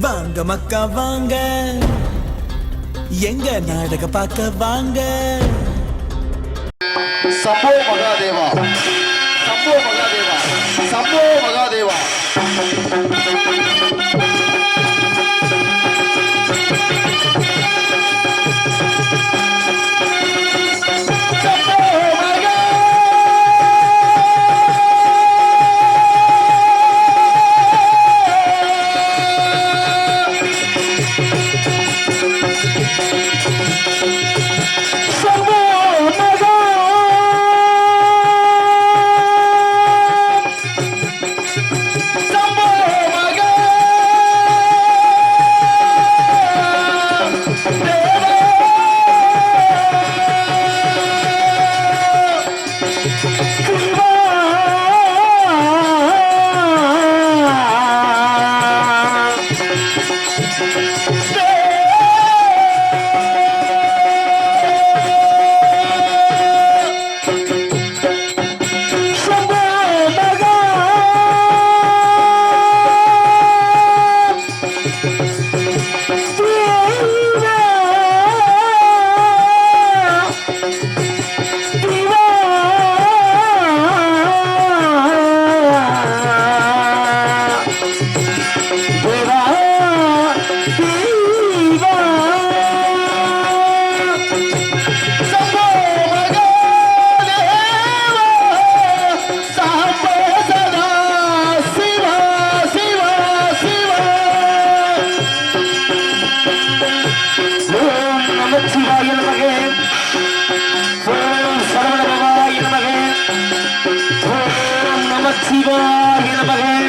வாங்க மக்கா வாங்க. எங்க நாடக பார்க்க வாங்க. சம்போ மகாதேவா. சம்போ மகாதேவா. சம்போ மகாதேவா. சிவாய நமக.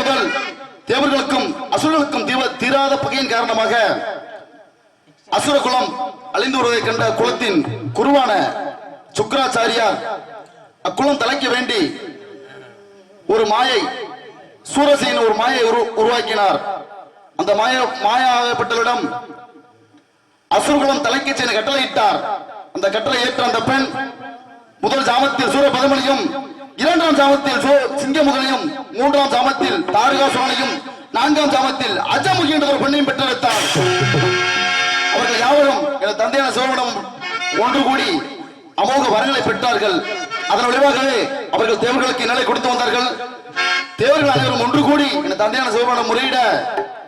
முதல் தேவர்களுக்கும் அசுரர்களுக்கும் தீராத பகையின் காரணமாக அசுர குலம் அழிந்து வருவதை கண்ட குலத்தின் குருவான சுக்கராச்சாரியார் அக்குளம் தலைக்க வேண்டி ஒரு மாயை சூரசையின் ஒரு மாயை உருவாக்கினார். அந்த மாய மாயாகப்பட்டவரிடம் அசுரகுலம் தலைக்கு சென்று கட்டளையிட்டார். அந்த கட்டளை ஏற்ற அந்த பெண் முதல் ஜாமத்தில் சூரபதமனையும் இரண்டாம் சாமத்தில் சோ- சிங்கமுகனையும் மூன்றாம் சாமத்தில் தாரகாசுரனையும் நான்காம் சாமத்தில் அஜமுகி என்ற ஒரு பெண்ணையும் பெற்றெடுத்தார். அவர்கள் யாவரும் எனது தந்தையான சிவனிடம் ஒன்று கூடி அமோக வரங்களை பெற்றார்கள். அதன் விளைவாகவே அவர்கள் தேவர்களுக்கு நிலை கொடுத்து வந்தார்கள். தேவர்கள் அனைவரும் ஒன்று கூடி எனது தந்தையான சிவனிடம் முறையிட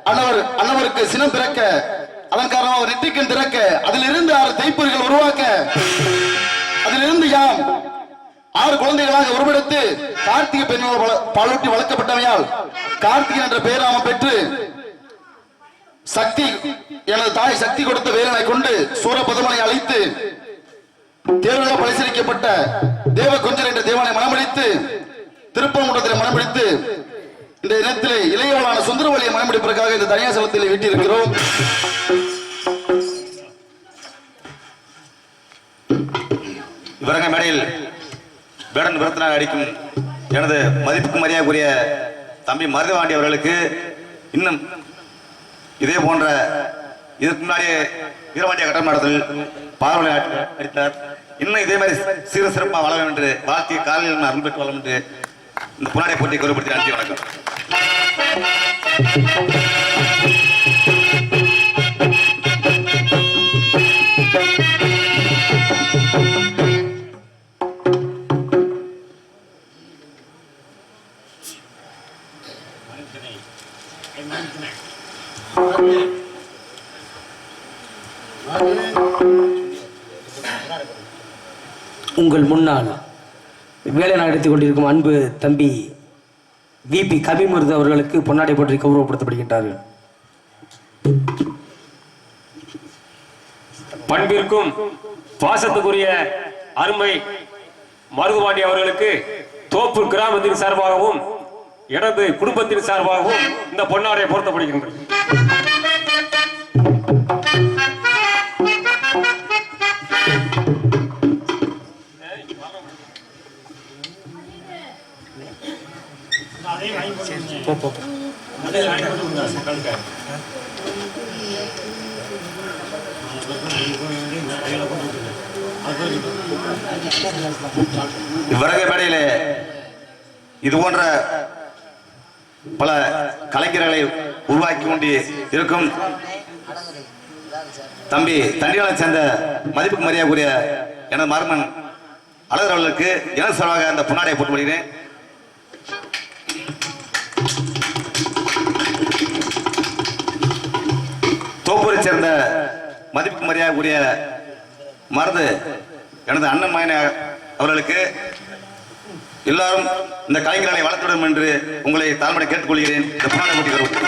அன்னவர் அன்னவருக்கு சினம் பிறக்க அதன் காரணமாக அவர் நெற்றிக்கண் திறக்க அதிலிருந்து ஆறு தைப்பொறிகள் உருவாக்க அதிலிருந்து யாம் ஆறு குழந்தைகளாக உருவெடுத்து கார்த்திகை பெண்ணோடு வள- பாலூட்டி வளர்க்கப்பட்டவையால் கார்த்திகை என்ற பெயர் நாம பெற்று சக்தி எனது தாய் சக்தி கொடுத்த வேலனை கொண்டு சூரபதமனை அழைத்து தேவர்களால் பரிசீலிக்கப்பட்ட தேவ குஞ்சர் என்ற தேவனை மனமடித்து திருப்பரங்குன்றத்திலே மனமடித்து இந்த இனத்திலே இளையவளான சுந்தரவழியை மனமடிப்பதற்காக இந்த தனியாசலத்தில் வீட்டியிருக்கிறோம். இவரங்க மேடையில் வேடன் விரத்தனாக அடிக்கும் எனது மதிப்புக்கு மரியாதைக்குரிய தம்பி மருதவாண்டி அவர்களுக்கு இன்னும் இதே போன்ற இதுக்கு முன்னாடியே வீரவாண்டிய கட்டம் நடத்தல் பார்வை அடித்தார். இன்னும் இதே மாதிரி சீர சிறப்பாக வளரும் என்று வாழ்த்தி காலையில் அருள் பெற்று வளரும் என்று இந்த புனாடை போட்டியை கௌரவப்படுத்தி அனுப்பி வணக்கம். உங்கள் முன்னால் வேலை நடத்தி கொண்டிருக்கும் அன்பு தம்பி விபி கபிமுருது அவர்களுக்கு பொன்னாடை போற்றி கௌரவப்படுத்தப்படுகின்றார்கள். பண்பிற்கும் பாசத்துக்குரிய அருமை மருதுபாண்டி அவர்களுக்கு தோப்பு கிராமத்தின் சார்பாகவும் எனது குடும்பத்தின் சார்பாகவும் இந்த பொன்னாடை பொருத்தப்படுகின்றது இவ்வரக மேடையிலே இது போன்ற பல கலைஞர்களை உருவாக்கி கொண்டு இருக்கும் தம்பி தண்டியாளை சேர்ந்த மதிப்புக்கு மரியாதைக்குரிய எனது மருமன் அழகர் அவர்களுக்கு எனது சார்பாக அந்த பொன்னாடையை போட்டு வருகிறேன் மதிப்பு சேர்ந்த மதிப்புக்கு மரியாதைக்குரிய மருது எனது அண்ணன் மகன அவர்களுக்கு எல்லாரும் இந்த கலைஞர்களை வளர்த்துவிடும் என்று உங்களை தாழ்மையை கேட்டுக்கொள்கிறேன். இந்த புனாடை போட்டி கருவம்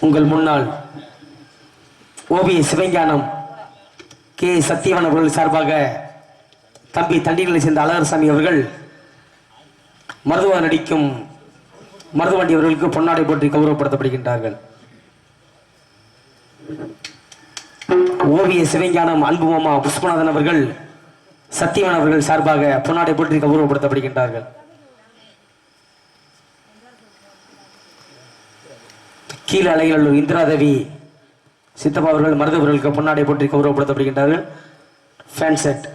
உங்கள் முன்னால் ஓவிய சிவஞானம் கே. சத்தியவன் அவர்கள் சார்பாக தம்பி தண்டிகளை சேர்ந்த அழகர்சாமி அவர்கள் மருதுவா நடிக்கும் மருதுவாண்டி அவர்களுக்கு பொன்னாடை போற்றி கௌரவப்படுத்தப்படுகின்றார்கள். ஓவிய சிவஞானம் அன்புமாமா புஷ்பநாதன் அவர்கள் சத்தியவன் அவர்கள் சார்பாக பொன்னாடை போற்றி கௌரவப்படுத்தப்படுகின்றார்கள். கீழ அலையில் இந்திராதேவி சித்தப்பா அவர்கள் மருதவர்களுக்கு பொன்னாடை போற்றி கௌரவப்படுத்தப்படுகின்றார்கள். ஃபேன் செட்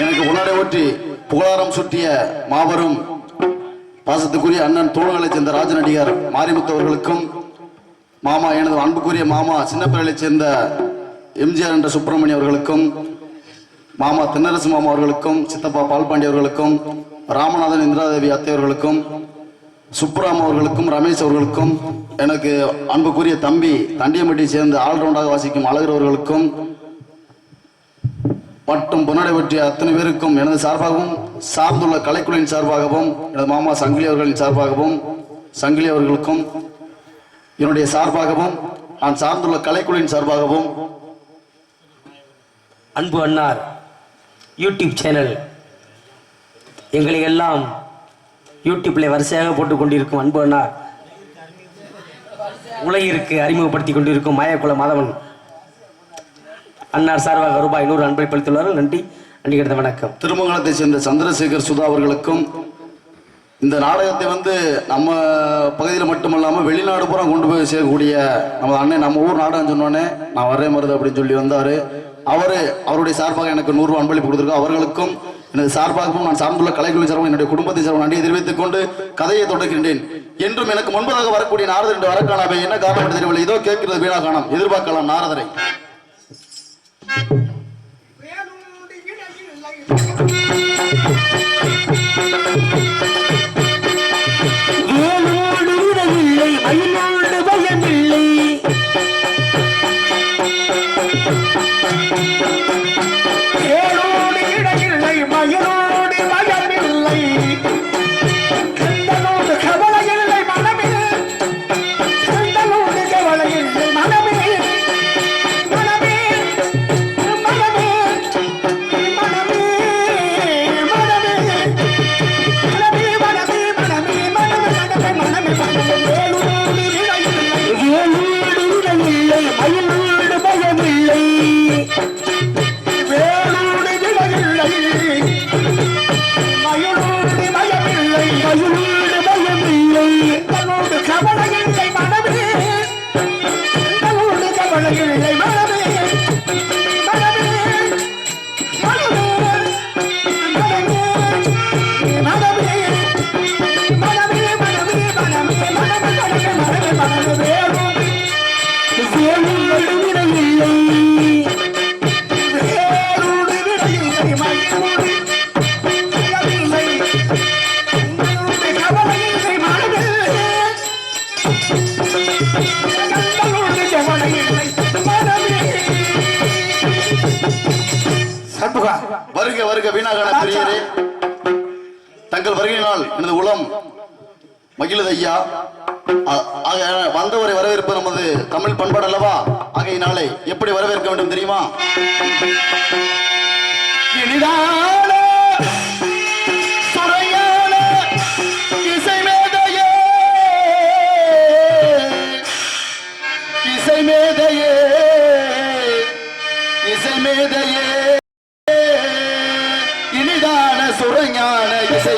எனக்கு உணரை ஒற்றி புகழாரம் சுட்டிய மாபெரும் பாசத்துக்குரிய அண்ணன் தோழர்களைச் சேர்ந்த ராஜநடிகர் நடிகர் மாரிமுத்தவர்களுக்கும் மாமா எனது அன்புக்குரிய மாமா சின்னப்பிள்ளையைச் சேர்ந்த எம்ஜிஆர் என்ற சுப்பிரமணிய அவர்களுக்கும் மாமா தென்னரசு மாமா அவர்களுக்கும் சித்தப்பா பால்பாண்டி அவர்களுக்கும் ராமநாதன் இந்திராதேவி அத்தை அவர்களுக்கும் அவர்களுக்கும் ரமேஷ் அவர்களுக்கும் எனக்கு அன்புக்குரிய தம்பி தண்டியம்பட்டியை சேர்ந்த ஆல்ரவுண்டாக வாசிக்கும் அழகர் அவர்களுக்கும் மற்றும் பொன்னாடை பற்றிய அத்தனை பேருக்கும் எனது சார்பாகவும் சார்ந்துள்ள கலைக்குழுவின் சார்பாகவும் எனது மாமா சங்கிலி அவர்களின் சார்பாகவும் சங்கிலி அவர்களுக்கும் என்னுடைய சார்பாகவும் நான் சார்ந்துள்ள கலைக்குழுவின் சார்பாகவும் அன்பு அன்னார் யூடியூப் சேனல். எங்களை எல்லாம் யூடியூப்பில் வரிசையாக போட்டுக் கொண்டிருக்கும் அன்பு அன்னார் உலகிற்கு அறிமுகப்படுத்தி கொண்டிருக்கும் மாயக்குல மாதவன் அன்னார் சார்பாக ரூபாய் நூறு அன்பளிப்பளித்துள்ளார்கள் நன்றி நன்றி. கிடந்த வணக்கம். திருமங்கலத்தை சேர்ந்த சந்திரசேகர் சுதா அவர்களுக்கும் இந்த நாடகத்தை வந்து நம்ம பகுதியில் மட்டுமல்லாமல் வெளிநாடு பூரா கொண்டு போய் சேர்க்கக்கூடிய நம்ம அண்ணன் நம்ம ஊர் நாடகம் சொன்னோன்னே நான் வரே மருது அப்படின்னு சொல்லி வந்தார். அவர் அவருடைய சார்பாக எனக்கு நூறு அன்பளிப்பு கொடுத்துருக்கோம் அவர்களுக்கும் எனது சார்பாகவும் நான் சார்ந்துள்ள கலைக்குழு சார்பாக என்னுடைய குடும்பத்தை சார்பாக நன்றியை தெரிவித்துக் கொண்டு கதையை தொடர்கின்றேன். என்றும் எனக்கு முன்பதாக வரக்கூடிய நாரதர் என்று வரக்கானாவே என்ன காரணம் தெரியவில்லை. இதோ கேட்கிறது வீணா காணம் எதிர்பார்க்கலாம் நாரதரை. ஐநா ஐயா. வந்தவரை வரவேற்பு நமது தமிழ் பண்பாடு அல்லவா? ஆகைய நாளை எப்படி வரவேற்க வேண்டும் தெரியுமா? இனிதான சுரையான இசை மேதையே இனிதான சுரையான இசை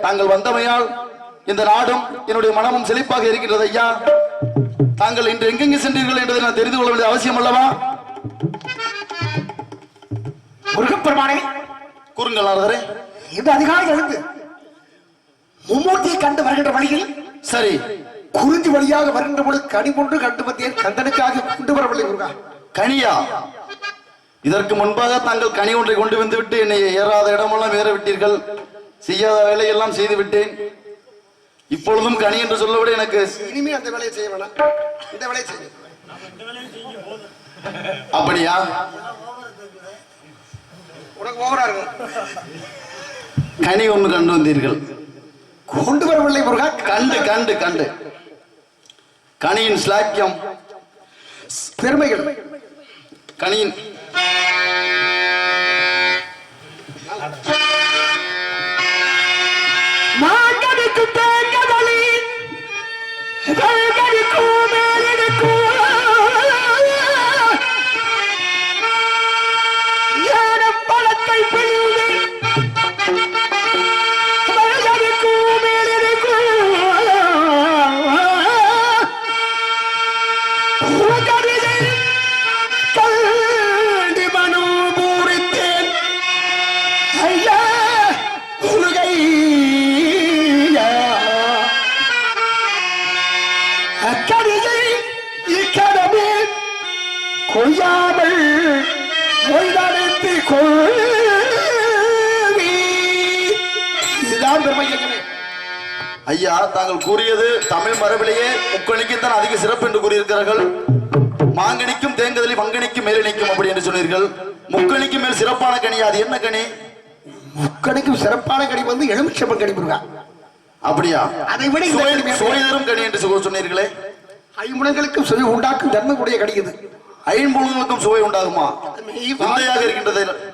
தாங்கள் வந்தமையால் இந்த நாடும் என்னுடைய மனமும் செழிப்பாக இருக்கின்றது ஐயா. தாங்கள் இன்று எங்கெங்கு சென்றீர்கள் என்பதை நான் தெரிந்து கொள்ள வேண்டிய அவசியம் அல்லவா? முருகப்பெருமானே கூறுங்கள் நாரதரே. இந்த அதிகாலை எழுந்து மும்மூர்த்தியை கண்டு வருகின்ற வழியில் சரி. குறிஞ்சி வழியாக வருகின்ற பொழுது கனி ஒன்று கண்டு வந்தேன். கந்தனுக்காக கொண்டு வரவில்லை முருகா. கனியா? இதற்கு முன்பாக தாங்கள் கனி ஒன்றை கொண்டு வந்து விட்டு என்னை ஏறாத இடமெல்லாம் ஏற விட்டீர்கள். செய்யாத வேலையெல்லாம் செய்து விட்டேன். இப்பொழுதும் கனி என்று சொல்லவிட எனக்கு இனிமே அந்த வேலையை செய்ய வேணாம். இந்த வேலையை செய்ய அப்படியா? உனக்கு ஓவரா இருக்கும். கனி ஒன்று கண்டு வந்தீர்கள். கொண்டு வரவில்லை முருகா. கண்டு கண்டு கண்டு. கனியின் ஸ்லாக்கியம். பெருமைகள். கனியின் Yeah. இதுதான் பெருமை இயக்கமே. ஐயா தாங்கள் கூறியது தமிழ் மரபிலேயே முக்கணிக்குத்தான் அதிக சிறப்பு என்று கூறியிருக்கிறார்கள். மாங்கனிக்கும் தேங்கதலி மங்கனிக்கும் மேலணிக்கும் அப்படி என்று சொன்னீர்கள். முக்கணிக்கு மேல் சிறப்பான கனி அது என்ன கனி? முக்கணிக்கும் சிறப்பான கனி வந்து எலுமிச்சம்பன் கனி முருகா. அப்படியா? அதை விட இந்த சுவை- கனி என்று சொன்னீர்களே. ஐம்புலங்களுக்கும் சுவை உண்டாக்கும் தன்மை கூடிய கனி இது ஐம்பொழுதுகளுக்கும் சுவை உண்டாகுமா இருக்கின்றது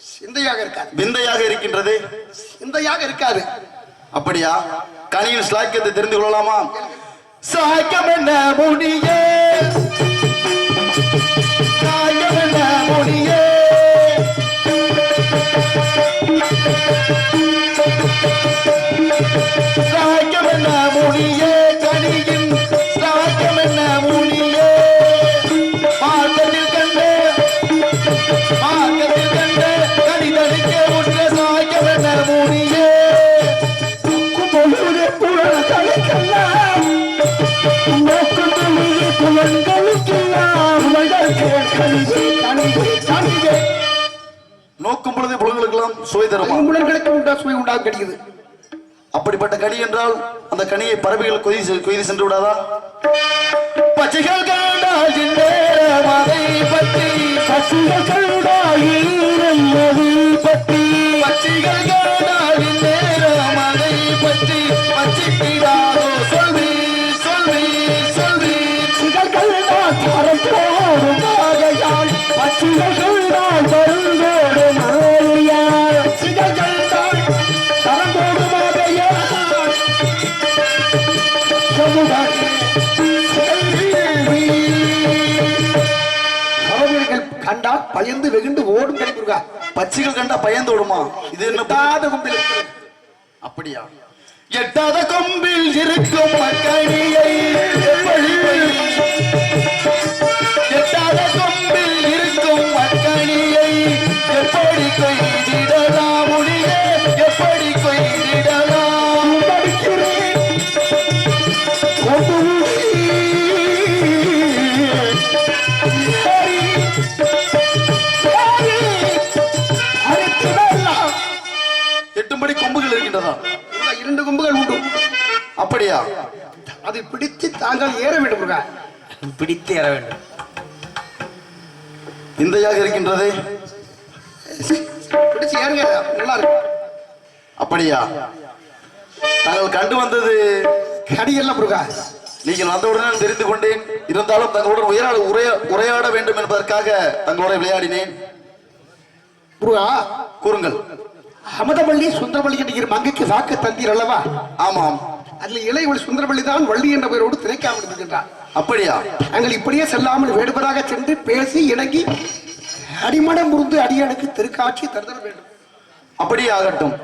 சிந்தையாக இருக்காது. விந்தையாக இருக்கின்றது. சிந்தையாக இருக்காது. அப்படியா? கனியின் ஸ்லாக்கியத்தை தெரிந்து கொள்ளலாமா? சாக்கியம் என்ன முடியே சாக்கியம் என்ன முடியே சாக்கியம் நோக்கும் பொழுது புலங்களுக்கெல்லாம் சுவை தருமா? உண்டா சுவை உண்டாக கிடைக்குது அப்படிப்பட்ட கனி என்றால் அந்த கனியை பறவைகள் கொய்து செ- கொய்து சென்று விடாதா? பச்சைகள் பற்றி பசுகள் பற்றி பச்சைகள் கண்டால் பயந்து வெகுண்டு ஓடும் கிடைப்பிருக்கா பச்சைகள் கண்டா பயந்து விடுமா இது எட்டாத கும்பில். அப்படியா? எட்டாத கொம்பில் இருக்கும் மக்களியை எட்டாத கொம்பில் இருக்கும் மக்களியை எப்படி அப்படியா அதை பிடித்து தாங்கள் ஏற வேண்டும். பிடித்து ஏற வேண்டும். விந்தையாக இருக்கின்றதே. பிடிச்சு ஏறுங்க நல்லா இருக்கு. அப்படியா? தாங்கள் கண்டு வந்தது கடியெல்லாம் முருகா. நீங்கள் வந்தவுடனே தெரிந்து கொண்டேன். இருந்தாலும் தங்களுடன் உரையாட உரைய உரையாட வேண்டும் என்பதற்காக தங்களோட விளையாடினேன். முருகா கூறுங்கள். அமதவள்ளி சுந்தரவள்ளி என்கிற மங்கைக்கு வாக்கு தந்தீர் அல்லவா? ஆமாம். அதுல இளையவள் சுந்தரவள்ளி தான் வள்ளி என்ற பெயரோடு திணைக்காமல் இருக்கின்றார். அப்படியா? நாங்கள் இப்படியே செல்லாமல் வேடுபராக சென்று பேசி இணங்கி அடிமடம் புரிந்து அடியனுக்கு திருக்காட்சி தருதல் வேண்டும். அப்படியாகட்டும்.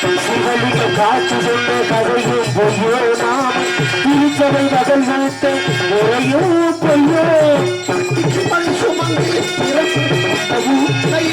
புகழுக காட்சி சொன்ன கதையும் பொய்யோ நாம் இருச்சவை வகை வைத்த முறையோ பொய்யோ மண் சுமந்து பிறப்படி உண்மை.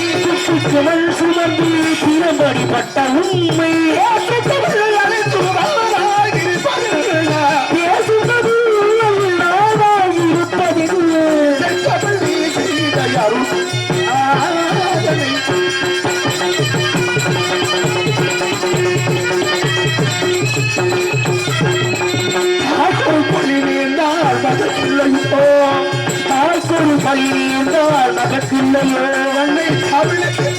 உனக்கு இல்லையே. அவளுக்கு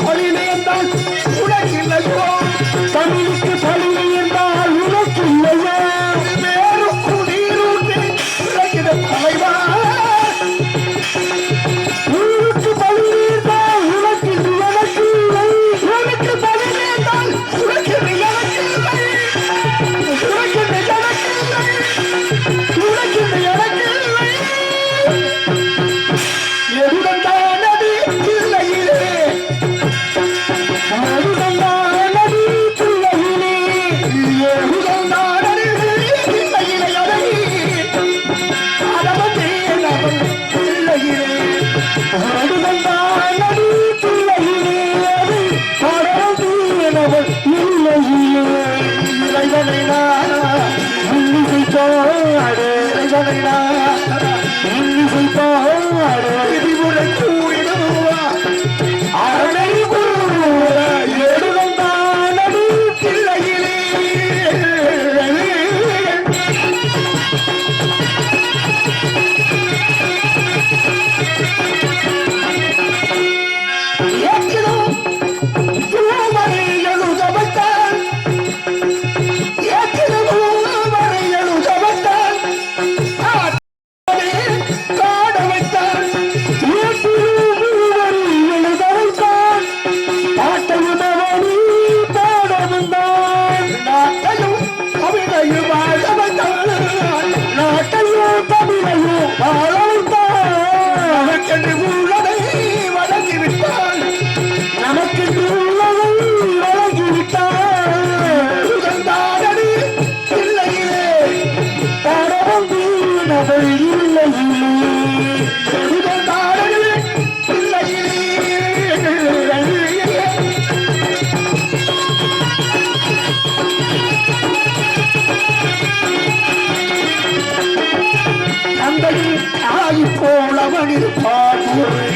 போலவன்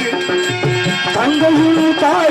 தாய்